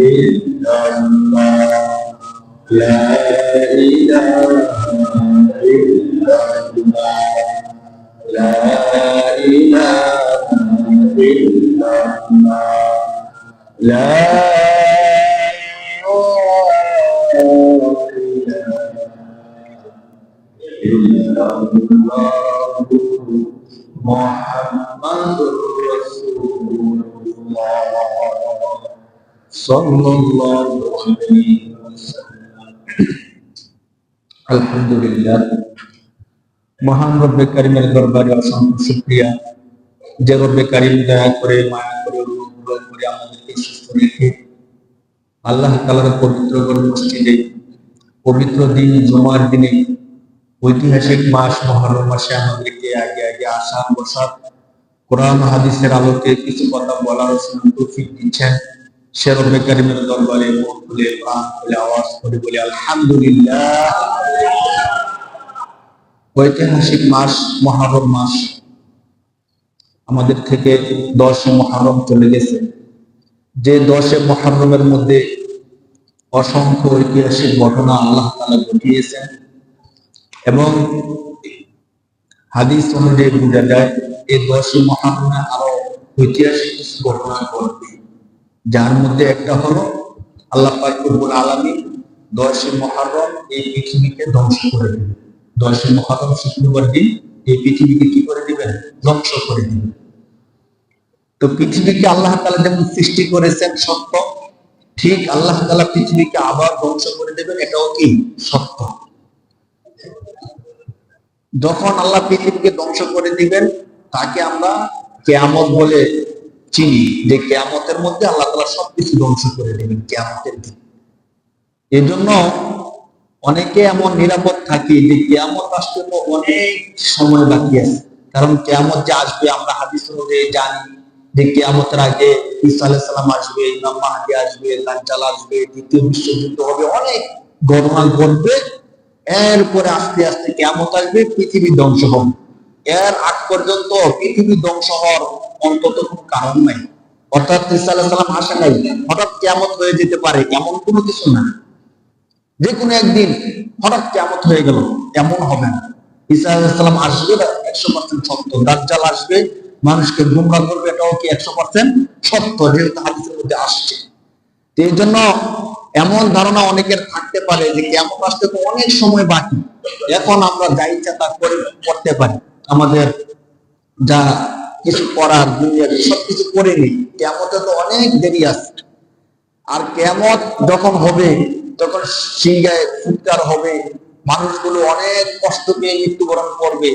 إلا الله لا إله إلا الله لا إله إلا الله لا محمد رسول الله. صلى الله عليه وسلم الحمد لله মহান রব্বে কারিমের দরবারে অসংখ্য শুক্রিয়া যে রব্বে কারিম দয়া করে মায়া করে অনুগ্রহ করে আমাদেরকে সুস্থ রেখে আল্লাহ তালার পবিত্র গড় মসজিদে পবিত্র দিন জমার দিনে ঐতিহাসিক মাস মহরম মাসে আমাদেরকে আগে আগে আসা বসার কোরআন হাদিসের আলোকে কিছু কথা বলার তৌফিক দিচ্ছেন সে দরবারে আওয়াজ করে বলে আলহামদুলিল্লাহ ঐতিহাসিক মাস, মহারম মাস। আমাদের থেকে দশ মহারম চলে গেছে। যে দশে মহারমের মধ্যে অসংখ্য ঐতিহাসিক ঘটনা আল্লাহ তালা ঘটিয়েছেন এবং হাদিস অনুযায়ী বোঝা যায়, এই দশে মহারমে আরও ঐতিহাসিক ঘটনা ঘটবে। যার মধ্যে একটা হলো আল্লাহ পাকুল আলমী দশে মহারম এই পৃথিবীকে ধ্বংস করে দেবে দশই মহারম শুক্রবার দিন এই পৃথিবীকে কি করে দিবেন? ধ্বংস করে দিবেন। তো পৃথিবীকে আল্লাহ তালা যেমন সৃষ্টি করেছেন সত্য, ঠিক আল্লাহ তালা পৃথিবীকে আবার ধ্বংস করে দেবেন, এটাও কি? সত্য। যখন আল্লাহ পৃথিবীকে ধ্বংস করে দিবেন, তাকে আমরা কেয়ামত বলে চিনি যে কেয়ামতের মধ্যে আল্লাহ তালা সবকিছু ধ্বংস করে দেবেন কেয়ামতের দিন। এই জন্য অনেকে এমন নিরাপদ যে কেয়ামত আসতে তো অনেক সময় বাকি আছে। কারণ কেয়ামত যে আসবে আমরা হাদিস জানি যে কেয়ামতের আগে আসবে, ইমাম মাহাদি আসবে দাজ্জাল আসবে, দ্বিতীয় বিশ্বযুদ্ধ হবে, অনেক ঘটনা ঘটবে। এরপরে আস্তে আস্তে কেয়ামত আসবে, পৃথিবী ধ্বংস হবে। এর আগ পর্যন্ত পৃথিবী ধ্বংস হওয়ার অন্তত কোনো কারণ নাই। অর্থাৎ ঈসা আলাইসালাম আসে নাই। হঠাৎ কেয়ামত হয়ে যেতে পারে এমন কোনো কিছু না। যে কোনো একদিন হঠাৎ কেমত হয়ে গেল, এমন হবে না। ঈসা আলাইসালাম আসবে একশো পার্সেন্ট সত্য। দাজ্জাল আসবে, মানুষকে গুমরা করবে, এটাও কি একশো পার্সেন্ট সত্য? যেহেতু হাদিসের মধ্যে আসছে। এই জন্য এমন ধারণা অনেকের থাকতে পারে যে কেমন আসতে তো অনেক সময় বাকি। এখন আমরা যা ইচ্ছা তা করে করতে পারি। আমাদের যা কিছু করার দুনিয়ার সবকিছু করে নিই কেমতে তো অনেক দেরি আছে। আর কেমত যখন হবে, তখন সিংহায় ফুটকার হবে, মানুষগুলো অনেক কষ্ট পেয়ে মৃত্যুবরণ করবে।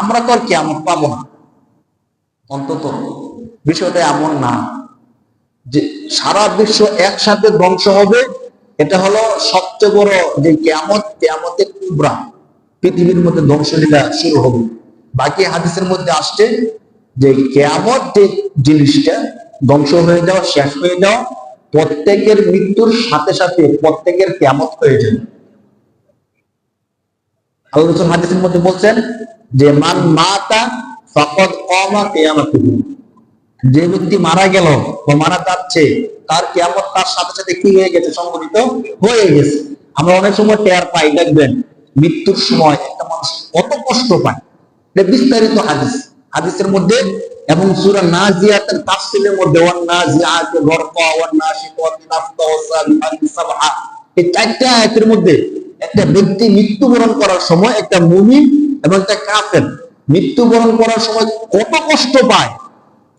আমরা তো আর কেমন পাবো না। অন্তত বিষয়টা এমন না যে সারা বিশ্ব একসাথে ধ্বংস হবে, এটা হলো সবচেয়ে বড় যে কেমত কেমতের কুবরা। পৃথিবীর মধ্যে ধ্বংসলীলা শুরু হবে। বাকি হাদিসের মধ্যে আসছে যে কেয়ামত যে জিনিসটা ধ্বংস হয়ে যাওয়া, শেষ হয়ে যাওয়া, প্রত্যেকের মৃত্যুর সাথে সাথে প্রত্যেকের কেমত হয়ে যাবে। আল্লাহ হাদিসের মধ্যে বলছেন যে, মান মাতা ফকদ কমা কেয়ামত যে ব্যক্তি মারা গেল বা মারা যাচ্ছে, তার কেয়ামত তার সাথে সাথে কি হয়ে গেছে? সংগঠিত হয়ে গেছে। আমরা অনেক সময় টের পাই, দেখবেন মৃত্যুর সময় একটা মানুষ কত কষ্ট পায়। বিস্তারিত হাদিস। হাদিসের মধ্যে এবং সূরা নাজিয়াতের তাফসীরের মধ্যে ওয়ান নাজিআত গরকা, ওয়ান নাশিকাত নাফতা ওয়াসাবিহাত সাবহা এই চারটা আয়াতের মধ্যে একটা ব্যক্তি মৃত্যুবরণ করার সময় একটা মুমিন এবং একটা কাফের মৃত্যুবরণ করার সময় কত কষ্ট পায়?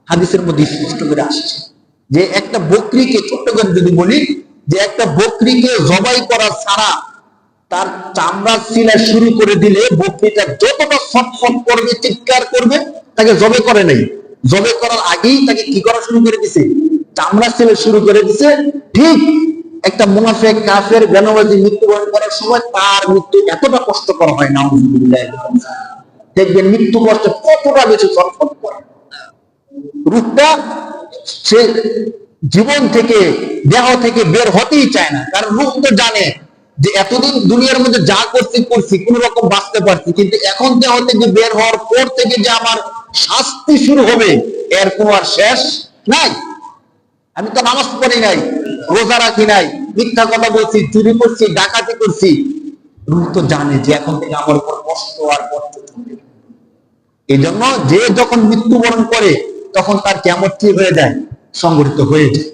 হাদিসের মধ্যে স্পষ্ট করে আসছে যে একটা বকরিকে ছোট্ট করে যদি বলি, যে একটা বকরিকে জবাই করা ছাড়া তার চামড়া সিলা শুরু করে দিলে বকরিটা যতটা ছটফট করবে, চিৎকার করবে, তাকে জবে করে নাই। জবে করার আগেই তাকে কি করা শুরু করে দিছে? চামড়া সিলা শুরু করে দিছে। ঠিক একটা মুনাফেক, কাফের বেনবাজি মৃত্যুবরণ করার সময় তার মৃত্যু এতটা কষ্ট করা হয় না দেখবেন মৃত্যু কষ্ট কতটা বেশি ছটফট করে। রূপটা সে জীবন থেকে, দেহ থেকে বের হতেই চায় না, কারণ রূপ তো জানে। যে এতদিন দুনিয়ার মধ্যে যা করছি করছি কোন রকম বাঁচতে পারছি, কিন্তু এখন দেহ থেকে বের হওয়ার পর থেকে যে আমার শাস্তি শুরু হবে, এর কোন আর শেষ নাই। আমি তো নামাজ পড়ি নাই, রোজা রাখি নাই, মিথ্যা কথা বলছি, চুরি করছি, ডাকাতি করছি। তো জানে যে এখন থেকে আমার উপর কষ্ট আর কষ্ট চলবে এই জন্য যে যখন মৃত্যুবরণ করে, তখন তার কেমন হয়ে যায়, সংগঠিত হয়ে যায়।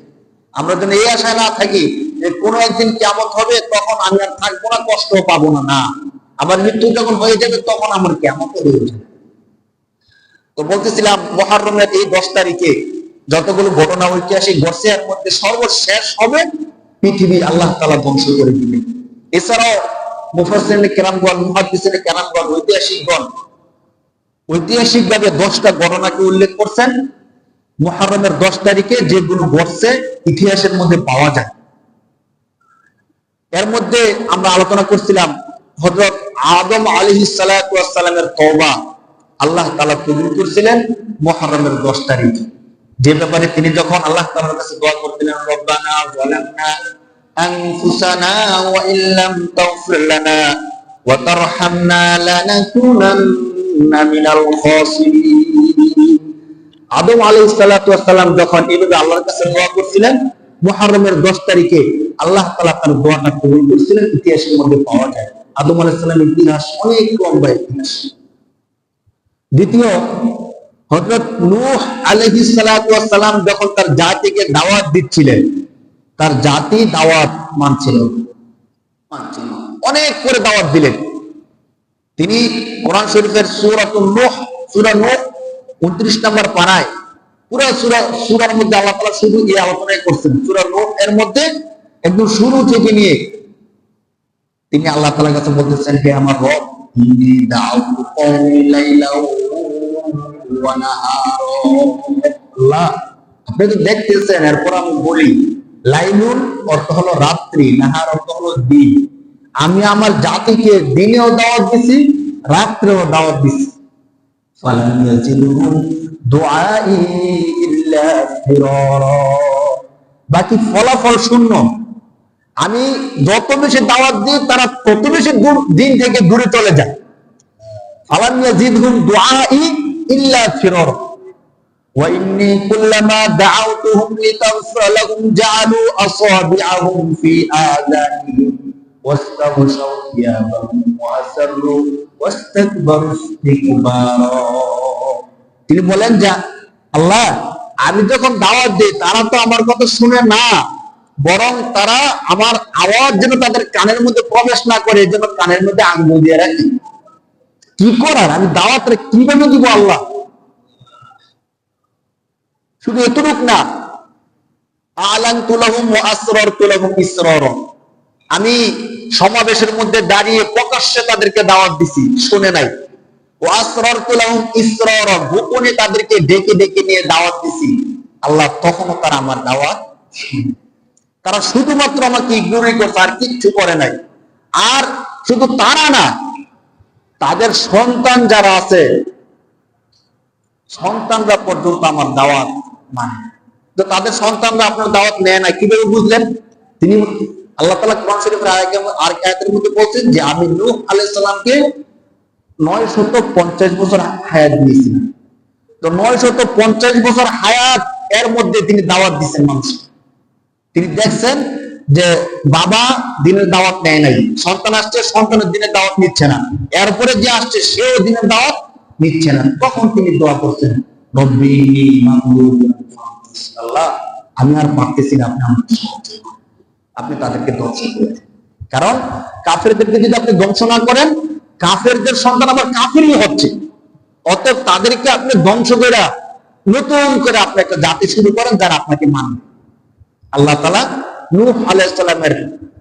আমরা যেন এই আশায় না থাকি যে কোনো একদিন কেমন হবে, তখন আমি আর থাকব না কষ্ট পাবো না না। আমার মৃত্যু যখন হয়ে যাবে, তখন আমার কেমন হয়ে যাবে। তো বলতেছিলাম মহারমের এই দশ তারিখে যতগুলো ঘটনা ঐতিহাসিক ঘটছে, এর মধ্যে সর্বশেষ হবে পৃথিবী আল্লাহ তালা ধ্বংস করে দিবে। এছাড়াও মুফাসিনে কেরামগণ মুহাদ্দিসিনে কেরামগণ ঐতিহাসিকগণ ঐতিহাসিক ভাবে দশটা ঘটনাকে উল্লেখ করছেন। মহারমের দশ তারিখে যেগুলো ঘটছে ইতিহাসের মধ্যে পাওয়া যায় এর মধ্যে আমরা আলোচনা করছিলাম হজরত আদম আলী সালামের তওবা আল্লাহ তালা কবুল করছিলেন মহরমের দশ তারিখ যে ব্যাপারে তিনি যখন আল্লাহ তালার কাছে দোয়া করছিলেন রব্বানা ওয়ালামনা أنفسنا وإن لم تغفر لنا وترحمنا لنكونن من الخاسرين আদম সালাতু ওয়াসসালাম যখন এইভাবে আল্লাহর কাছে দোয়া করছিলেন, মুহররমের 10 তারিখে আল্লাহ তাআলা তার দোয়াটা কবুল করেছিলেন, ইতিহাসের মধ্যে পাওয়া যায়। আদম সালামের ইতিহাস অনেক লম্বা ইতিহাস। দ্বিতীয়, হযরত নূহ ওয়াসসালাম যখন তার জাতিকে দাওয়াত দিচ্ছিলেন, তার জাতি দাওয়াত মানছিল। মানছিল। অনেক করে দাওয়াত দিলেন। তিনি কোরআন শরীফের সূরাতুন নূহ, সূরা নূহ 29 নম্বর পারায় পুরো সূরা সূরার মধ্যে আল্লাহ তাআলা শুধু এই আলোচনাই করছেন। সূরা নূহ এর মধ্যে একদম শুরু থেকে নিয়ে তিনি আল্লাহ তাআলার কাছে বলতেছেন, হে আমার রব ইন্নী দাউতু কওমি লাইলা ওয়া নাহারা আল্লাহ। আপনি তো দেখতেছেন, এরপর আমি বলি, লাইলুন অর্থ হলো রাত্রি, নাহার অর্থ হলো দিন। আমি আমার জাতিকে দিনেও দাওয়াত দিছি, রাত্রেও দাওয়াত দিছি। ফালাম ইয়াজিদুহুম দুআই ইল্লা ফিরারা বাকি ফলাফল শূন্য আমি যত বেশি দাওয়াত দিই তারা তত বেশি দূর দিন থেকে দূরে চলে যায় ফালাম ইয়াজিদহুম দুআই ইল্লা ফিরারা وإني كلما دعوتهم لتغفر لهم جعلوا أصابعهم في آذانهم واستغشوا ثيابهم وأسروا واستكبروا استكبارا তিনি বলেন যে আল্লাহ আমি যখন দাওয়াত দিই তারা তো আমার কথা শুনে না বরং তারা আমার আওয়াজ যেন তাদের কানের মধ্যে প্রবেশ না করে যেন কানের মধ্যে আঙ্গুল দিয়ে রাখি কি করার আমি দাওয়াতটা কিভাবে দিব আল্লাহ শুধু এতটুক না আলান তুলাহুম ও আসরর তুলাহুম ইসরর আমি সমাবেশের মধ্যে দাঁড়িয়ে প্রকাশ্যে তাদেরকে দাওয়াত দিছি, শুনে নাই। গোপনে তাদেরকে ডেকে ডেকে নিয়ে দাওয়াত দিছি। আল্লাহ তখনও তারা আমার দাওয়াত তারা শুধুমাত্র আমাকে ইগনোরই করছে আর কিচ্ছু করে নাই। আর শুধু তারা না, তাদের সন্তান যারা আছে, সন্তানরা পর্যন্ত আমার দাওয়াত মানে। তো তাদের সন্তানরা আপনার দাওয়াত নেয় না কীভাবে বুঝলেন? তিনি আল্লাহ তালা কোরআন শরীফের আর আয়াতের মধ্যে বলছেন যে, আমি নূহ আলাইহিস সালামকে নয় শত পঞ্চাশ বছর হায়াত দিয়েছিলাম তো নয় শত পঞ্চাশ বছর হায়াত এর মধ্যে তিনি দাওয়াত দিচ্ছেন মানুষ তিনি দেখছেন যে বাবা দিনের দাওয়াত নেয় নাই, সন্তান আসছে, সন্তানের দিনের দাওয়াত নিচ্ছে না। এরপরে যে আসছে, সেও দিনের দাওয়াত নিচ্ছে না। তখন তিনি দোয়া করছেন, রব্বি আল্লাহ, আমি আর পারতেছি না, আপনি আমাকে। আপনি তাদেরকে ধ্বংস করে কারণ কাফেরদেরকে যদি আপনি ধ্বংস না করেন, কাফেরদের সন্তান আবার কাফেরই হচ্ছে। অতএব তাদেরকে আপনি ধ্বংস করে, নতুন করে আপনি একটা জাতি শুরু করেন যারা আপনাকে মানবে। আল্লাহ তালা নূহ আলাইসালামের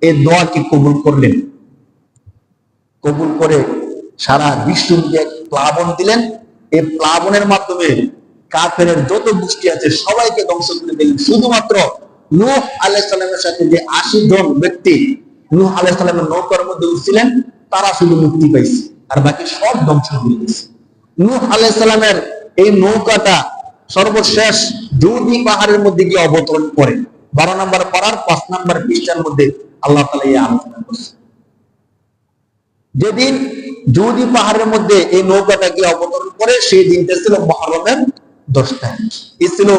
এই দোয়াকে কবুল করলেন। কবুল করে সারা বিশ্বকে প্লাবন দিলেন। এই প্লাবনের মাধ্যমে কাফের যত গোষ্ঠী আছে সবাইকে ধ্বংস করে দিলেন। শুধুমাত্র নূহ আলাইসালামের সাথে যে আশি জন ব্যক্তি নূহ আলাইসালামের নৌকার মধ্যে উঠছিলেন, তারা শুধু মুক্তি পাইছে, আর বাকি সব ধ্বংস হয়ে গেছে। নূহ আলাইসালামের এই নৌকাটা সর্বশেষ জৌদি পাহাড়ের মধ্যে গিয়ে অবতরণ করে। বারো নম্বর পাড়ার, পাঁচ নম্বর পৃষ্ঠার মধ্যে আল্লাহ তালা এই আলোচনা করছে। যেদিন জৌদি পাহাড়ের মধ্যে এই নৌকাটা গিয়ে অবতরণ করে, সেই দিনটা ছিল মহরমের দশ তারিখ। এ ছিল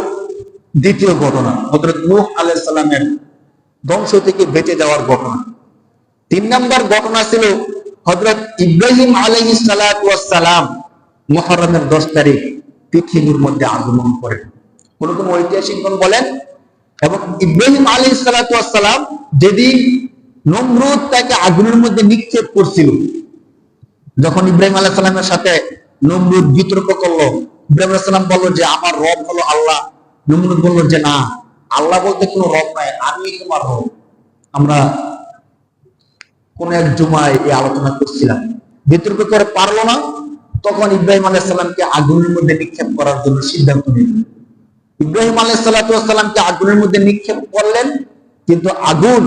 দ্বিতীয় ঘটনা হজরত নূহ আলাইহিস সালামের ধ্বংস থেকে বেঁচে যাওয়ার ঘটনা। তিন নম্বর ঘটনা ছিল হজরত ইব্রাহিম আলাইহিস সালাম মহরমের দশ তারিখ পৃথিবীর মধ্যে আগমন করেন। কোন কোন ঐতিহাসিকগণ বলেন, এবং ইব্রাহিম আলাইহিস সালাম যেদিন নমরুদ তাকে আগুনের মধ্যে নিক্ষেপ করছিল, যখন ইব্রাহিম আলাহ সালামের সাথে নমরুদ বিতর্ক করল, ইব্রাহিম আলাহ সালাম বলল যে, আমার রব হলো আল্লাহ নমরুদ বলল যে, না, আল্লাহ বলতে কোনো রব নাই, আমি তোমার রব। আমরা কোন এক জুমায় এই আলোচনা করছিলাম। বিতর্ক করে পারল না, তখন ইব্রাহিম আলাহ সালামকে আগুনের মধ্যে নিক্ষেপ করার জন্য সিদ্ধান্ত নিল। ইব্রাহিম আলাহ সালামকে আগুনের মধ্যে নিক্ষেপ করলেন, কিন্তু আগুন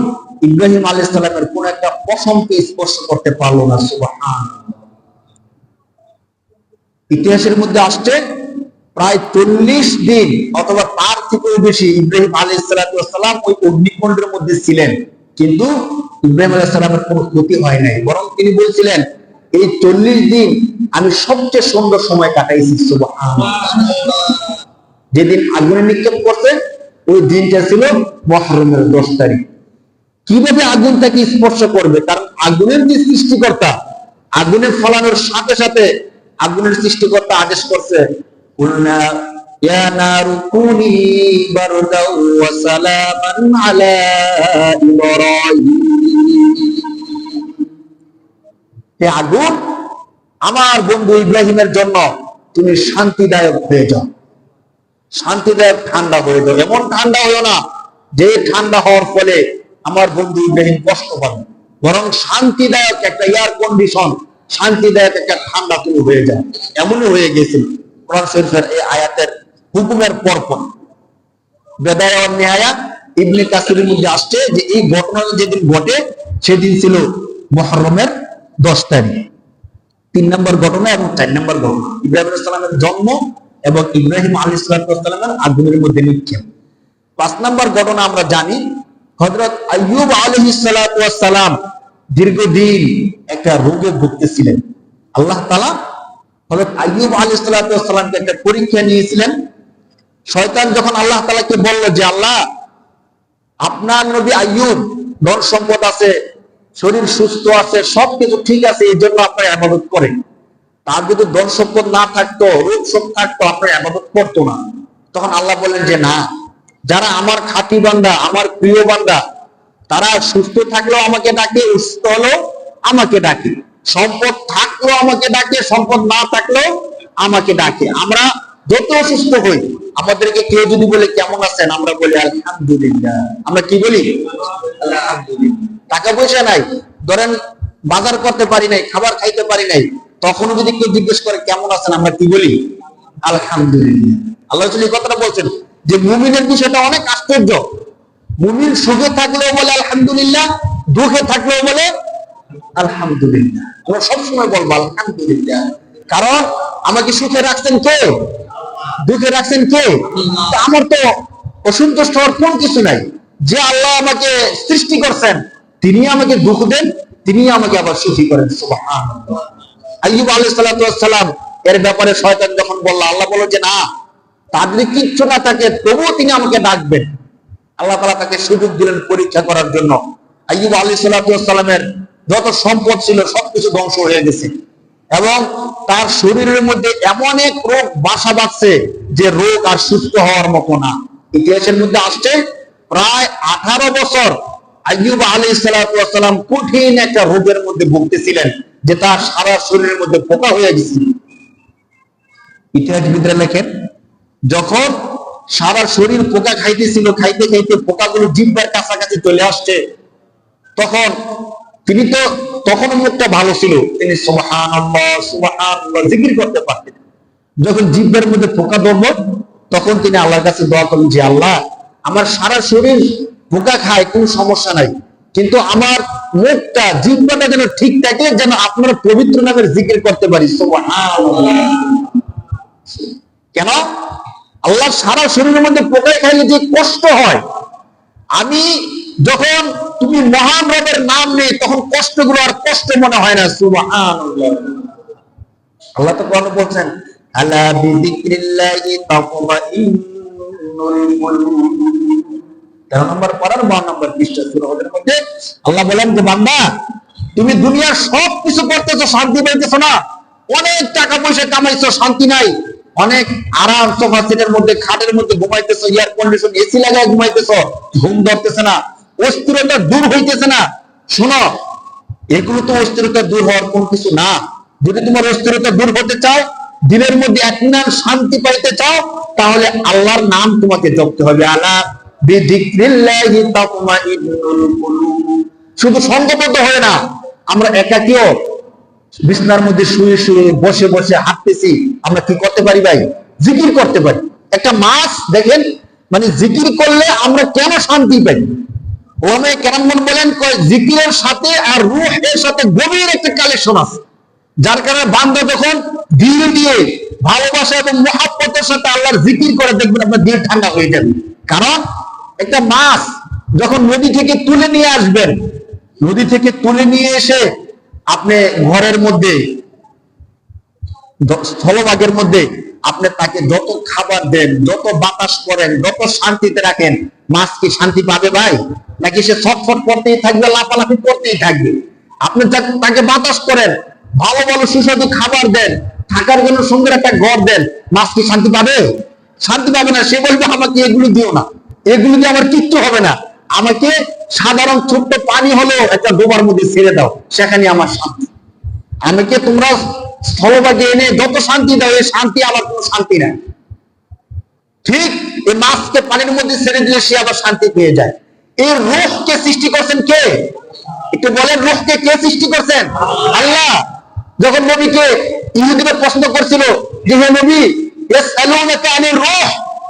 ইব্রাহিম আলাহ সালামের কোন একটা পশমকে স্পর্শ করতে পারল না সুবহান ইতিহাসের মধ্যে আসছে প্রায় চল্লিশ দিন অথবা তার থেকেও বেশি ইব্রাহিম আলী সালাম ওই অগ্নিকুণ্ডের মধ্যে ছিলেন। কিন্তু ইব্রাহিম আলাহ সালামের কোনো ক্ষতি হয় নাই। বরং তিনি বলছিলেন, এই চল্লিশ দিন আমি সবচেয়ে সুন্দর সময় কাটাইছি যেদিন আগুনে নিক্ষেপ করছে, ওই দিনটা ছিল মহরমের দশ তারিখ। কীভাবে আগুন তাকে স্পর্শ করবে? কারণ আগুনের যে সৃষ্টিকর্তা আগুনে ফলানোর সাথে সাথে আগুনের সৃষ্টিকর্তা আদেশ করছে নারু কুনি বারদাও ওয়া সালামান আলা ইব্রাহিম হে আগুন, আমার বন্ধু ইব্রাহিমের জন্য তুমি শান্তিদায়ক হয়ে যাও। শান্তিদায়ক ঠান্ডা হয়ে যাও। এমন ঠান্ডা হয়েও না যে ঠান্ডা হওয়ার ফলে আমার বন্ধু ইব্রাহিম কষ্ট পাবে। বরং শান্তিদায়ক একটা এয়ার কন্ডিশন শান্তিদায়ক একটা ঠান্ডা তুমি হয়ে যায় এমনই হয়ে গেছিল কোরআন শরীফের এই আয়াতের হুকুমের পরপর। বেদায়া ইবনে মধ্যে আসছে যে এই ঘটনা যেদিন ঘটে, সেদিন ছিল মহরমের দশ তারিখ। তিন নম্বর ঘটনা এবং চার নম্বর ঘটনা। ইব্রাহিম সালামের জন্ম এবং ইব্রাহিম আলী সালামের আগুনের মধ্যে নিক্ষেপ। পাঁচ নম্বর ঘটনা আমরা জানি হজরত আইয়ুব আলহি সালাম দীর্ঘদিন একটা রোগে ভুগতেছিলেন। আল্লাহ তালা একটা পরীক্ষা নিয়েছিলেন। শয়তান যখন আল্লাহ তালাকে বলল যে, আল্লাহ, আপনার নবী আইয়ুব, ধন সম্পদ আছে, শরীর সুস্থ আছে, সবকিছু ঠিক আছে, এই জন্য আপনার আবাদত করেন। তার যদি ধন সম্পদ না থাকতো, রোগ সব থাকতো, আপনার আবাদত করতো না। তখন আল্লাহ বললেন যে, না, যারা আমার খাঁটি বান্দা, আমার প্রিয় বান্দা, তারা সুস্থ থাকলেও আমাকে ডাকে সুস্থ হলেও আমাকে ডাকে। সম্পদ থাকলেও আমাকে ডাকে সম্পদ না থাকলেও আমাকে ডাকে। আমরা যত অসুস্থ হই আমাদেরকে কেউ যদি বলে কেমন আছেন? আমরা বলি আলহামদুলিল্লাহ। আমরা কি বলি? টাকা পয়সা নাই। ধরেন বাজার করতে পারি নাই খাবার খাইতে পারি নাই তখনও যদি কেউ জিজ্ঞেস করে কেমন আছেন? আমরা কি বলি? আলহামদুলিল্লাহ। আল্লাহ এই কথাটা বলছেন যে মুমিনের বিষয়টা অনেক আশ্চর্য। মুমিন সুখে থাকলেও বলে আলহামদুলিল্লাহ। দুঃখে থাকলেও বলে আলহামদুলিল্লাহ। আমরা সবসময় বলব আলহামদুলিল্লাহ। কারণ আমাকে সুখে রাখছেন কে? দুঃখে রাখছেন কে? আমার তো অসন্তুষ্ট হওয়ার কোন কিছু নাই। যে আল্লাহ আমাকে সৃষ্টি করছেন, তিনি আমাকে দুঃখ দেন, তিনি আমাকে আবার সুখী করেন। আইয়ুব আলাইহিস সালাম এর ব্যাপারে শয়তান যখন বলল, আল্লাহ বলল যে না যদি কিচ্ছু না থাকে, তবুও তিনি আমাকে ডাকবেন। আল্লাহ তালা তাকে সুযোগ দিলেন পরীক্ষা করার জন্য। আইয়ুব আলী সালামের যত সম্পদ ছিল সবকিছু ধ্বংস হয়ে গেছে। এবং তার শরীরের মধ্যে এমন এক রোগ বাসা বাঁধছে যে রোগ আর সুস্থ হওয়ার মতো না। ইতিহাসের মধ্যে আসছে প্রায় আঠারো বছর আইয়ুব আলী সালাম কঠিন একটা রোগের মধ্যে ভুগতেছিলেন, যে তার সারা শরীরের মধ্যে পোকা হয়ে গেছিল ইতিহাসবিদরা লেখেন, যখন সারা শরীর পোকা খাইতেছিল, খাইতে খাইতে পোকাগুলো জিব্বার কাছাকাছি চলে আসছে, তখন তিনি তো তখন মুখটা ভালো ছিল। তিনি সুবহান জিকির করতে পারতেন। যখন জিব্বার মধ্যে পোকা ধরলো, তখন তিনি আল্লাহর কাছে দোয়া করলেন যে আল্লাহ, আমার সারা শরীর পোকা খায়, কোনো সমস্যা নাই। কিন্তু আমার মুখটা, জিব্বাটা যেন ঠিক থাকে যেন আপনার পবিত্র নামের জিকির করতে পারি। কেন? আল্লাহ সারা শরীরের মধ্যে পোকায় খাইলে যে কষ্ট হয়। আমি যখন তুমি মহান রবের নাম নেই তখন কষ্টগুলো আর কষ্ট মনে হয় না আল্লাহ তো কোরআনে বলছেন দুনিয়ার করতেছো, শান্তি না। অনেক টাকা পয়সা কামাইছো, শান্তি নাই। অনেক আরাম সোফা সিটের মধ্যে, খাটের মধ্যে ঘুমাইতেছো এয়ার কন্ডিশন এসি লাগায় ঘুমাইতেছো, ঘুম ধরতেছে না। অস্থিরতা দূর হইতেছে না। শোনো, এগুলো তো অস্থিরতা দূর হওয়ার কোন কিছু না। যদি তোমার অস্থিরতা দূর হতে চাও দিনের মধ্যে একনাম শান্তি পাইতে চাও, তাহলে আল্লাহর নাম তোমাকে জপতে হবে। শুধু সঙ্গবদ্ধ হয় না, আমরা একাকিও বিছনার মধ্যে শুয়ে শুয়ে বসে বসে হাঁটতেছি। আমরা কি করতে পারি ভাই? জিকির করতে পারি। একটা মাছ, দেখেন মানে জিকির করলে আমরা কেন শান্তি পাই? ওমে কেরামন বলেন, কয় জিকিরের সাথে আর রুহের সাথে গভীর একটা কালেকশন আছে। যার কারণে বান্ধব যখন দিল দিয়ে ভালোবাসা এবং মহাব্বতের সাথে আল্লাহর জিকির করে, দেখবেন আপনার দিল ঠান্ডা হয়ে যাবে। কারণ একটা মাছ যখন নদী থেকে তুলে নিয়ে আসবেন, নদী থেকে তুলে নিয়ে এসে আপনি ঘরের মধ্যে স্থলভাগের মধ্যে আপনি তাকে যত খাবার দেন, যত বাতাস করেন, যত শান্তিতে রাখেন, মাছ কি শান্তি পাবে ভাই? নাকি সে ছটফট করতেই থাকবে, লাফালাফি করতেই থাকবে? আপনি তাকে বাতাস করেন, ভালো ভালো সুস্বাদু খাবার দেন, থাকার জন্য সুন্দর একটা ঘর দেন, মাছ কি শান্তি পাবে? শান্তি পাবে না, সে বলবে, আমাকে এগুলো দিও না। এগুলো দিয়ে আমার কিচ্ছু হবে না। আমাকে সাধারণ ছোট্ট পানি হলেও একটা ডোবার মধ্যে ছেড়ে দাও। সেখানে আমার শান্তি। আমাকে তোমরা স্থলভাগে এনে যত শান্তি দাও এই শান্তি আমার কোনো শান্তি নাই। ঠিক এই মাছকে পানির মধ্যে ছেড়ে দিলে সে আবার শান্তি পেয়ে যায়। এই রোহকে সৃষ্টি করছেন কে? একটু বলেন রোহকে কে সৃষ্টি করছেন? আল্লাহ। যখন নবীকে ইহুদিরা প্রশ্ন করছিল যে, হে নবী রূহ?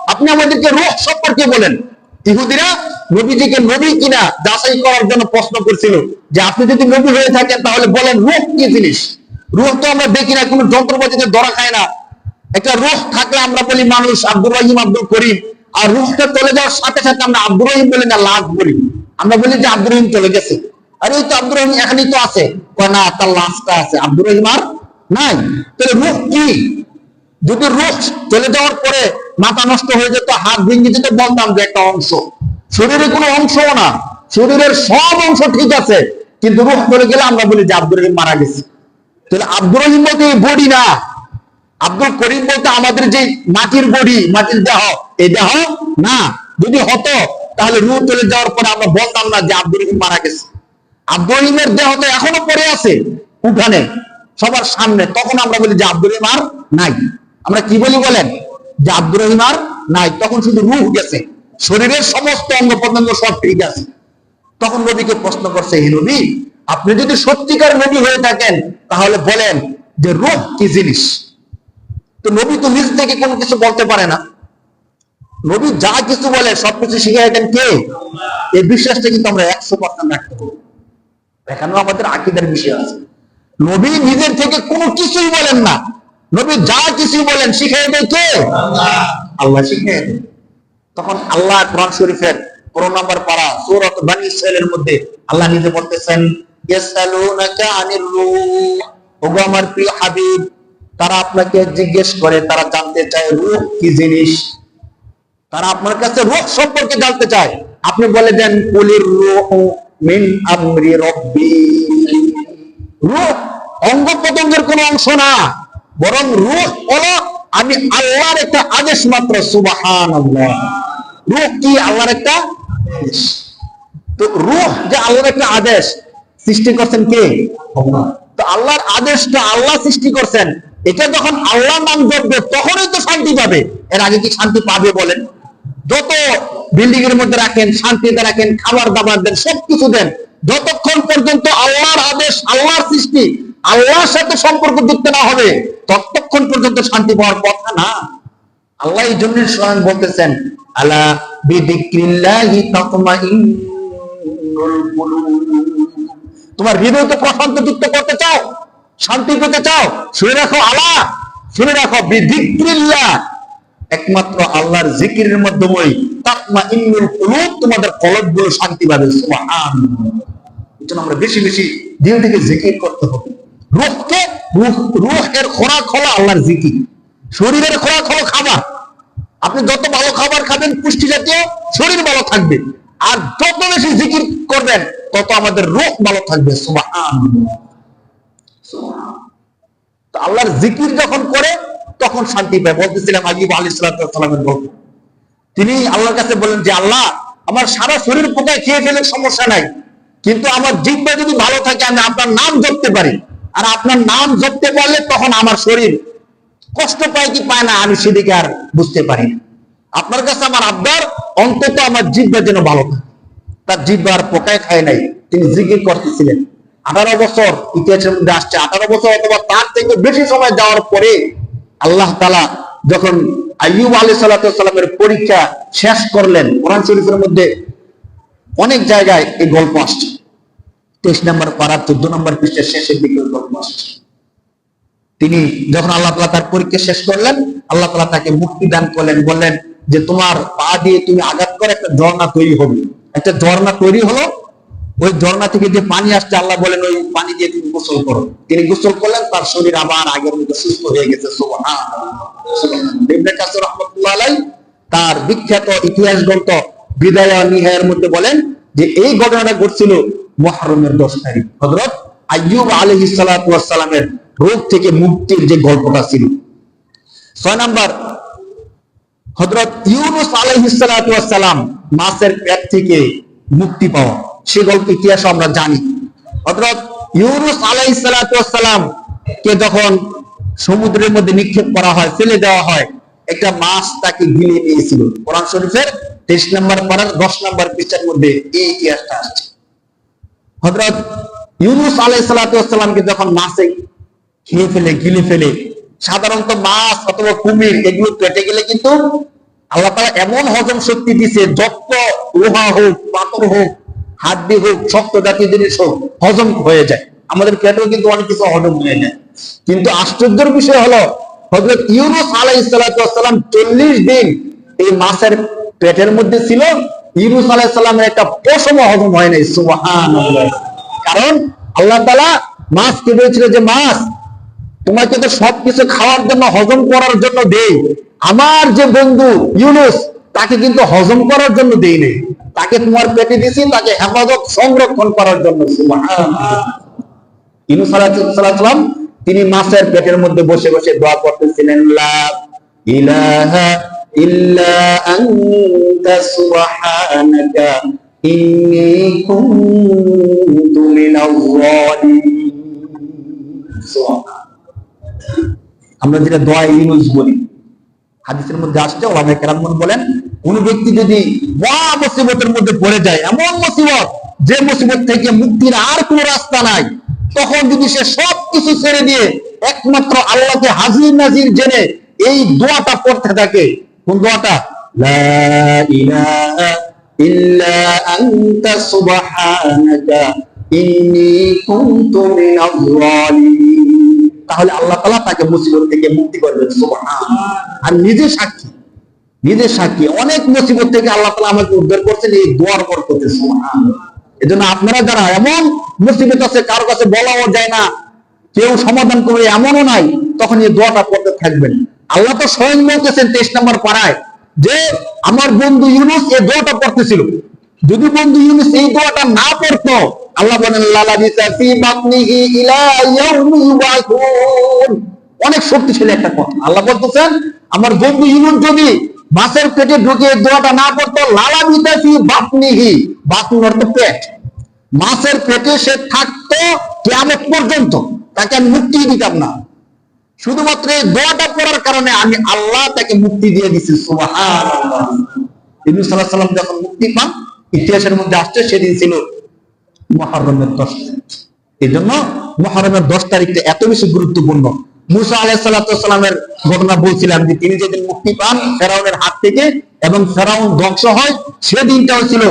আপনি আমাদেরকে রূহ সম্পর্কে বলেন। ইহুদিরা নবীজিকে নবী কিনা যাচাই করার জন্য প্রশ্ন করছিল যে, আপনি যদি নবী হয়ে থাকেন, তাহলে বলেন রূহ কি জিনিস? রূহ তো আমরা দেখি না, কোনো যন্ত্রপাতিতে ধরা খায় না। একটা রুহ থাকলে আমরা বলি মানুষ আব্দুর রহিম, আব্দুল করিম। আর রুহটা চলে যাওয়ার সাথে সাথে আমরা আব্দুর রহিম বলি না লাশ বলি আমরা বলি যে আব্দুর রহিম চলে গেছে। আরে ওই তো আব্দুর রহিম এখানেই তো আছে। না, তার লাশটা আছে। আব্দুর রহিম আর নাই। তাহলে রুহ কি? যদি রুহ চলে যাওয়ার পরে মাথা নষ্ট হয়ে যেত, হাত ভেঙে যেত, বলতাম যে একটা অংশ। শরীরের কোনো অংশও না। শরীরের সব অংশ ঠিক আছে। কিন্তু রুহ চলে গেলে আমরা বলি যে আব্দুর রহিম মারা গেছে। তাহলে আব্দুর রহিম বলতে বডি না। আব্দুল করিম বলতে আমাদের যে মাটির বডি, মাটির দেহ, এই দেহ না। যদি হতো, তাহলে রুহ চলে যাওয়ার পরে আমরা বলতাম না যে আব্দুল রহিম মারা গেছে। আব্দুল রহিমের দেহ তো এখনও পড়ে আছে উঠানে, সবার সামনে। তখন আমরা বলি যে আব্দুল রহিম আর নাই। আমরা কি বলি বলেন? যে আব্দুর রহিম আর নাই। তখন শুধু রুহ গেছে। শরীরের সমস্ত অঙ্গ প্রত্যঙ্গ সব ঠিক আছে। তখন নবীকে প্রশ্ন করছে, হে নবী আপনি যদি সত্যিকার নবী হয়ে থাকেন, তাহলে বলেন যে রূহ কি জিনিস? তো নবী তো নিজ থেকে কোনো কিছু বলতে পারে না। নবী যা কিছু বলে, সবকিছু শিখে দেন কে? এই বিশ্বাসটা কিন্তু আমরা একশো পার্সেন্ট রাখতে হবে এখানেও আমাদের আকিদার বিষয় আছে। নবী নিজের থেকে কোনো কিছুই বলেন না। নবী যা কিছুই বলেন, শিখে দেয় কে? আল্লাহ শিখে দেয় তখন আল্লাহ কোরআন শরীফের পনেরো নম্বর পারা সূরাত বানি ইসরাইলের মধ্যে আল্লাহ নিজে বলতেছেন ইয়াসআলুনাকা আনির রূহ। তারা আপনাকে জিজ্ঞেস করে, তারা জানতে চায় রূহ কি জিনিস? তারা আপনার কাছে রূহ সম্পর্কে জানতে চায়। আপনি বলে দেন, কুলির রূহ মিন আমরি রব্বি। রূহ অঙ্গ প্রত্যঙ্গের কোন অংশ না, বরং রূহ হলো, আমি আল্লাহর একটা আদেশ মাত্র সুবাহান রূহ কি? আল্লাহর একটা আদেশ। তো রূহ যে আল্লাহর একটা আদেশ সৃষ্টি করছেন কে? তো আল্লাহর আদেশটা আল্লাহ সৃষ্টি করছেন। এটা যখন আল্লাহ নাম জপবে তখনই তো শান্তি পাবে। এর আগে কি শান্তি পাবে বলেন? যত বিল্ডিং এর মধ্যে রাখেন, শান্তিতে রাখেন খাবার দাবার দেন, সবকিছু দেন, যতক্ষণ পর্যন্ত আল্লাহর আদেশ, আল্লাহর সৃষ্টি, আল্লাহর সাথে সম্পর্ক যুক্ত না হবে, ততক্ষণ পর্যন্ত শান্তি পাওয়ার কথা না। আল্লাহ এই জন্য স্বয়ং বলতেছেন আল্লাহ বিদিক্রিল্লাহি তাতমাইন্নুল কুলুব। তোমার হৃদয়কে প্রশান্ত যুক্ত করতে চাও, শান্তি পেতে চাও, শুনে রাখো আলা শুনে রাখো বিদিক্রিল্লাহ একমাত্র আল্লাহর জিকিরের মাধ্যমেই তাকমা ইন্নুল কুলুব তোমাদের কলবগুলো শান্তি পাবে আমরা বেশি বেশি দিল থেকে জিকির করতে হবে। রূহকে রূহ রূহের খোরাক হলো আল্লাহর জিকির। শরীরের খোরাক হলো খাবার। আপনি যত ভালো খাবার খাবেন পুষ্টি জাতীয়, শরীর ভালো থাকবে। আর যত বেশি জিকির করবেন, তত আমাদের রোগ ভালো থাকবে। আল্লাহর জিকির যখন করে, তখন শান্তি পায়। বলতেছিলাম আইয়ুব আলী সালামের গল্প তিনি আল্লাহর কাছে বলেন যে, আল্লাহ, আমার সারা শরীর পোকায় খেয়ে ফেলে সমস্যা নাই। কিন্তু আমার জিব্বা যদি ভালো থাকে, আমি আপনার নাম জপতে পারি। আর আপনার নাম জপতে পারলে তখন আমার শরীর কষ্ট পায় কি পায় না, আমি সেদিকে আর বুঝতে পারি না। আপনার কাছে আমার আবদার অন্তত আমার জিব্বা যেন ভালো থাকে। তার জিব্বা আর পোকায় খায় নাই। তিনি জিকির করতেছিলেন। আঠারো বছর ইতিহাসের মধ্যে আসছে। আঠারো বছর অথবা তার থেকে বেশি সময় যাওয়ার পরে আল্লাহ তালা যখন আইয়ুব আলী সাল্লামের পরীক্ষা শেষ করলেন, কোরআন শরীফের মধ্যে অনেক জায়গায় এই গল্প আসছে। তেইশ নম্বর পাড়া চোদ্দ নম্বর পৃষ্ঠের শেষের দিকে গল্প আসছে। তিনি যখন আল্লাহ তালা তার পরীক্ষা শেষ করলেন, আল্লাহ তালা তাকে মুক্তি দান করলেন। বললেন যে তোমার পা দিয়ে তুমি আঘাত করে একটা ঝর্ণা তৈরি হবে। একটা ঝর্ণা তৈরি হলো, ওই ঝর্ণা থেকে যে পানি আসছে, আল্লাহ বলেন, ওই পানি দিয়ে তুমি গোসল করো। তিনি গোসল করলেন, তার শরীর আবার আগের মতো সুস্থ হয়ে গেছে। তার বিখ্যাত ইতিহাস গ্রন্থ বিদায় নিহায়ের মধ্যে বলেন যে, এই ঘটনাটা ঘটছিল মুহররমের দশ তারিখ। হযরত আইয়ুব সালাতু সালামের রোগ থেকে মুক্তির যে গল্পটা ছিল। ছয় নাম্বার হযরত ইউনুস ওয়াস মাছের পেট থেকে মুক্তি পাওয়া। সে গল্প ইতিহাস আমরা জানি। হযরত ইউনুস সালাম কে যখন সমুদ্রের মধ্যে নিক্ষেপ করা হয়, ফেলে দেওয়া হয়, একটা মাছ তাকে গিলে নিয়েছিল। কোরআন শরীফের তেইশ নম্বর পারার দশ নম্বর পৃষ্ঠার মধ্যে এই ইতিহাসটা আসছে। হযরত ইউনুস সালামকে যখন মাছে খেয়ে ফেলে, গিলে ফেলে সাধারণত মাছ অথবা কুমির এগুলো পেটে গেলে কিন্তু আল্লাহ তাআলা এমন হজম শক্তি দিছে যত লোহা হোক, পাথর হোক, হাড্ডি হোক, শক্ত জাতীয় জিনিস হোক, হজম হয়ে যায়। আমাদের পেটেও কিন্তু অনেক কিছু হজম হয়ে যায়। কিন্তু আশ্চর্যের বিষয় হলো হজরত ইউনুস ওয়াস সালাম চল্লিশ দিন এই মাছের পেটের মধ্যে ছিল। ইউনুস আলাইহিস সালামের একটা পশম হজম হয় নাই, সুবহানাল্লাহ। কারণ আল্লাহ তালা মাছ মাছকে বলেছিল যে মাছ তোমাকে তো সবকিছু খাওয়ার জন্য, হজম করার জন্য দেই। আমার যে বন্ধু ইউনুস, তাকে কিন্তু হজম করার জন্য দেই নেই। তাকে তোমার পেটে দিছি, তাকে হেফাজত সংরক্ষণ করার জন্য তিনি মাছের পেটের মধ্যে বসে বসে দোয়া করতেছিলেন ইলাহা। আমরা যেটা দোয়া ইউনুস বলি, হাদিসের মধ্যে আসছে ওলামে কেরামন বলেন, কোন ব্যক্তি যদি মহা মুসিবতের মধ্যে পড়ে যায়, এমন মুসিবত যে মুসিবত থেকে মুক্তির আর কোন রাস্তা নাই, তখন যদি সে সব কিছু ছেড়ে দিয়ে একমাত্র আল্লাহকে হাজির নাজির জেনে এই দোয়াটা পড়তে থাকে, কোন দোয়াটা? লা ইলাহা ইল্লা আনতা সুবহানাকা, ইন্নী কুনতু মিনাজ জালিমিন তাহলে আল্লাহ তালা তাকে মুসিবত থেকে মুক্তি করবেন। আর নিজে সাক্ষী নিজে সাক্ষী। অনেক মুসিবত থেকে আল্লাহ তালা আমাকে উদ্ধার করছেন, এই দোয়ার বরকতে। সুবহানাল্লাহ। এজন্য আপনারা যারা এমন মুসিবত আছে, কারও কাছে বলাও যায় না, কেউ সমাধান করবে এমনও নাই, তখন এই দোয়াটা করতে থাকবেন। আল্লাহ তো স্বয়ং বলতেছেন তেইশ নম্বর পাড়ায় যে, আমার বন্ধু ইউনুস এই দোয়াটা পড়তেছিল। যদি বন্ধু ইউনুস এই দোয়াটা না পড়তো আল্লাহ বলেন অনেক শক্তিশালী একটা কথা আল্লাহ বলতেছেন, আমার বন্ধু ইউনুস যদি মাছের পেটে ঢুকে দোয়াটা না পড়তো লালা বিসাফি বাতনিহি। বাতন অর্থ পেট। মাছের পেটে সে থাকতো কেমন পর্যন্ত, তাকে আমি মুক্তি দিতাম না। শুধুমাত্র এই দোয়াটা পড়ার কারণে আমি আল্লাহ তাকে মুক্তি দিয়ে দিছি, সুবহানাল্লাহ। ইবনে সাল্লাল্লাহু সাল্লাম যখন মুক্তি পান, ইতিহাসের মধ্যে আসছে, সেদিন ছিল মহরমের দশ এই জন্য মহরমের দশ তারিখটা এত বেশি গুরুত্বপূর্ণ। মুসা আলাহ ঘটনা বলছিলাম যে তিনি যেদিন মুক্তি পান, ফেরাউনের হাত থেকে এবং ফেরাউন ধ্বংস হয় সেদিনটাও ছিল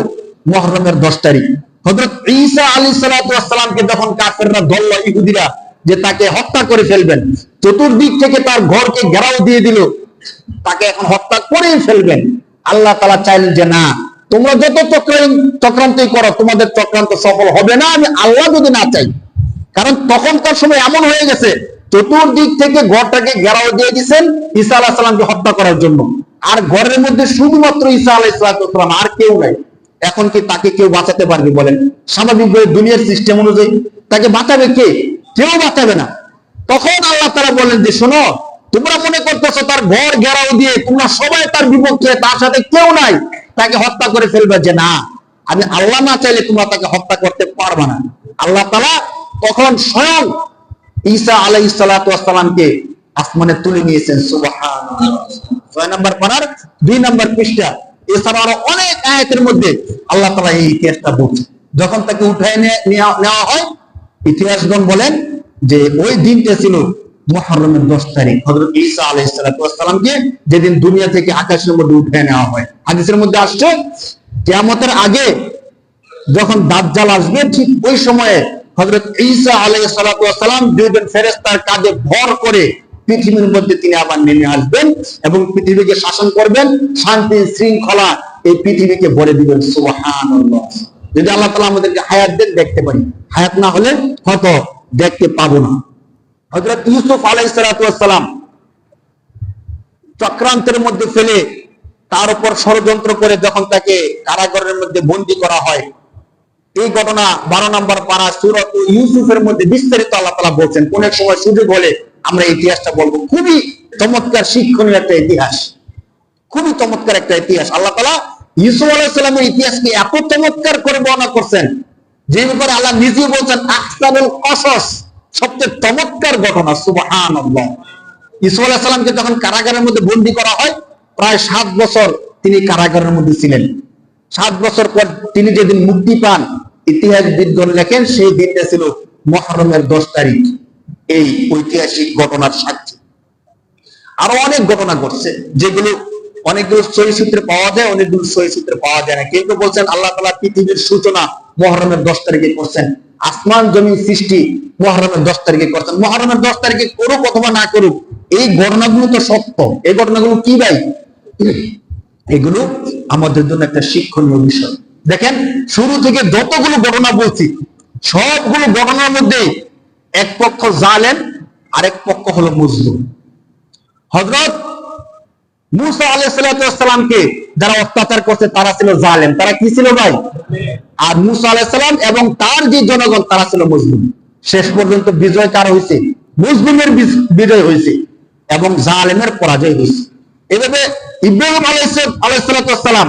মহরমের দশ তারিখ। হজরত ঈসা আলী সাল্লামকে যখন কাফেররা ইহুদিরা যে তাকে হত্যা করে ফেলবেন, চতুর্দিক থেকে তার ঘরকে ঘেরাও দিয়ে দিল, তাকে এখন হত্যা করেই ফেলবেন। আল্লাহ তালা চাইলেন যে না তোমরা যত চক্রান্ত চক্রান্তই করো, তোমাদের চক্রান্ত সফল হবে না, আমি আল্লাহ যদি না চাই। কারণ তখনকার সময় এমন হয়ে গেছে, চতুর্দিক থেকে ঘরটাকে ঘেরাও দিয়ে দিচ্ছেন ঈসা আলাহ সাল্লামকে হত্যা করার জন্য। আর ঘরের মধ্যে শুধুমাত্র ঈসা আলাইসালাম আর কেউ নাই। এখন কি তাকে কেউ বাঁচাতে পারবে বলেন? স্বাভাবিকভাবে দুনিয়ার সিস্টেম অনুযায়ী তাকে বাঁচাবে কে? কেউ বাঁচাবে না। তখন আল্লাহ তারা বলেন যে, শোনো, তোমরা মনে করতেছো তার ঘর ঘেরাও দিয়ে তোমরা সবাই তার বিপক্ষে, তার সাথে কেউ নাই। তাকে হত্যা করে ফেলবে যে না, আমি আল্লাহ না চাইলে তোমরা তাকে হত্যা করতে পারবে না। আল্লাহ তালা তখন স্বয়ং ঈসা আলাই আসমানে তুলে নিয়েছেন সুবাহান ছয় নম্বর দুই নম্বর এছাড়া আরও অনেক আয়াতের মধ্যে আল্লাহ তালা এই যখন তাকে নেওয়া হয়, ইতিহাসগণ বলেন যে ওই ছিল মহরমের দশ তারিখ। হজরত ঈসা আলাইসালামকে যেদিন দুনিয়া থেকে আকাশের মধ্যে উঠে নেওয়া হয়। হাদিসের মধ্যে আসছে, কেয়ামতের আগে যখন দাজ্জাল আসবে, ঠিক ওই সময়ে হজরত ঈসা আলাইসালাম দুইজন ফেরেস্তার কাজে ভর করে পৃথিবীর মধ্যে তিনি আবার নেমে আসবেন এবং পৃথিবীকে শাসন করবেন। শান্তি, শৃঙ্খলা এই পৃথিবীকে ভরে দিবেন। সুবহান যদি আল্লাহ তালা আমাদেরকে হায়াত দেন, দেখতে পারি। হায়াত না হলে হয়তো দেখতে পাবো না। হজরত ইউসুফ আলাইসালাম চক্রান্তের মধ্যে ফেলে তার উপর ষড়যন্ত্র করে যখন তাকে কারাগারের মধ্যে বন্দি করা হয়, এই ঘটনা বারো নম্বর পাড়া সুরত ইউসুফের মধ্যে বিস্তারিত আল্লাহ তালা বলছেন। কোন এক সময় সুযোগ হলে আমরা ইতিহাসটা বলব। খুবই চমৎকার শিক্ষণীয় একটা ইতিহাস। খুবই চমৎকার একটা ইতিহাস। আল্লাহ তালা ইউসুফ আলাইসালামের ইতিহাসকে এত চমৎকার করে বর্ণনা করছেন, যে ব্যাপারে আল্লাহ নিজেই বলছেন আখতারুল কসস। সবচেয়ে চমৎকার ঘটনা সুবহান ইসু যখন কারাগারের মধ্যে বন্দী করা হয়, প্রায় সাত বছর তিনি কারাগারের মধ্যে ছিলেন। সাত বছর পর তিনি যেদিন মুক্তি পান, ইতিহাসবিদগণ লেখেন, সেই দিনটা ছিল মহরমের দশ তারিখ। এই ঐতিহাসিক ঘটনার সাক্ষী। আরও অনেক ঘটনা ঘটছে, যেগুলো অনেকগুলো সহি সূত্রে পাওয়া যায় অনেকগুলো সহি সূত্রে পাওয়া যায় না। কেউ কেউ বলছেন, আল্লাহ তালা পৃথিবীর সূচনা মহরমের দশ তারিখে করছেন। আসমান জমি সৃষ্টি মহরমের দশ তারিখে করছেন। মহরমের দশ তারিখে করুক অথবা না করুক, এই ঘটনাগুলো তো সত্য। এই ঘটনাগুলো কি ভাই? এগুলো আমাদের জন্য একটা শিক্ষণীয় বিষয়। দেখেন, শুরু থেকে যতগুলো ঘটনা বলছি, সবগুলো ঘটনার মধ্যে এক পক্ষ জালেন আরেক পক্ষ হলো মুসলিম হজরত মুসা আলাইসালামকে যারা অত্যাচার করছে, তারা ছিল জালেম। তারা কি ছিল ভাই? আর মুসা আলাইসালাম এবং তার যে জনগণ, তারা ছিল মুসলিম। শেষ পর্যন্ত বিজয় কার হয়েছে মুসলিমের বিজয় হয়েছে এবং জালেমের পরাজয় হয়েছে এভাবে ইব্রাহিম আলাইসালাম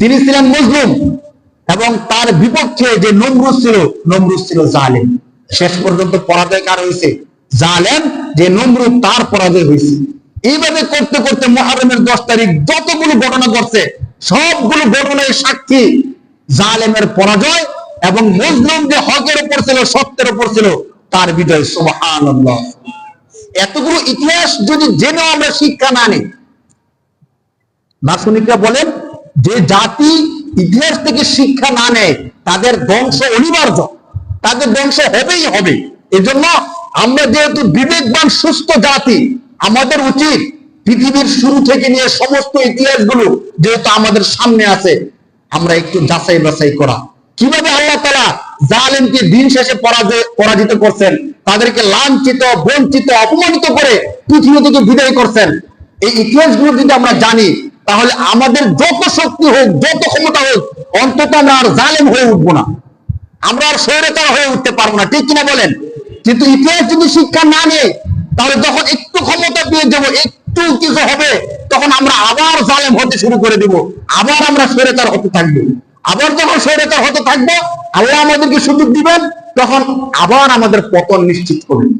তিনি ছিলেন মুসলিম এবং তার বিপক্ষে যে নমরুজ ছিল নমরুজ ছিল জালেম। শেষ পর্যন্ত পরাজয় কার হয়েছে জালেম, যে নমরুদ তার পরাজয় হয়েছে এইভাবে করতে করতে মহারমের দশ তারিখ যতগুলো ঘটনা ঘটছে, সবগুলো ঘটনায় সাক্ষী জালেমের পরাজয় এবং মুসলিম যে হকের উপর ছিল, সত্যের উপর ছিল, তার বিজয়, সুবহানাল্লাহ। এতগুলো ইতিহাস যদি জেনেও আমরা শিক্ষা না নিই, দার্শনিকরা বলেন, যে জাতি ইতিহাস থেকে শিক্ষা না নেয়, তাদের ধ্বংস অনিবার্য। তাদের ধ্বংস হবেই হবে। এজন্য আমরা যেহেতু বিবেকবান, সুস্থ জাতি আমাদের উচিত পৃথিবীর শুরু থেকে নিয়ে সমস্ত ইতিহাসগুলো যেহেতু আমাদের সামনে আছে, আমরা একটু যাচাই বাছাই করা। কীভাবে আল্লাহ তালা জালেমকে দিন শেষে পরাজিত করছেন, তাদেরকে লাঞ্ছিত, বঞ্চিত, অপমানিত করে পৃথিবী থেকে বিদায় করছেন, এই ইতিহাসগুলো যদি আমরা জানি, তাহলে আমাদের যত শক্তি হোক, যত ক্ষমতা হোক, অন্তত আমরা আর জালেম হয়ে উঠবো না। আমরা আর স্বৈরতার হয়ে উঠতে পারব না, ঠিক কিনা বলেন? কিন্তু ইতিহাস যদি শিক্ষা না নেই তাহলে যখন একটু ক্ষমতা পেয়ে যাব, একটু কিছু হবে, তখন আমরা আবার জালেম হতে শুরু করে দিব, আবার আমরা সৈরেতার হতে থাকব। আবার যখন সৈরেতার হতে থাকব, আল্লাহ আমাদেরকে সুযোগ দিবেন, তখন আবার আমাদের পতন নিশ্চিত করবেন।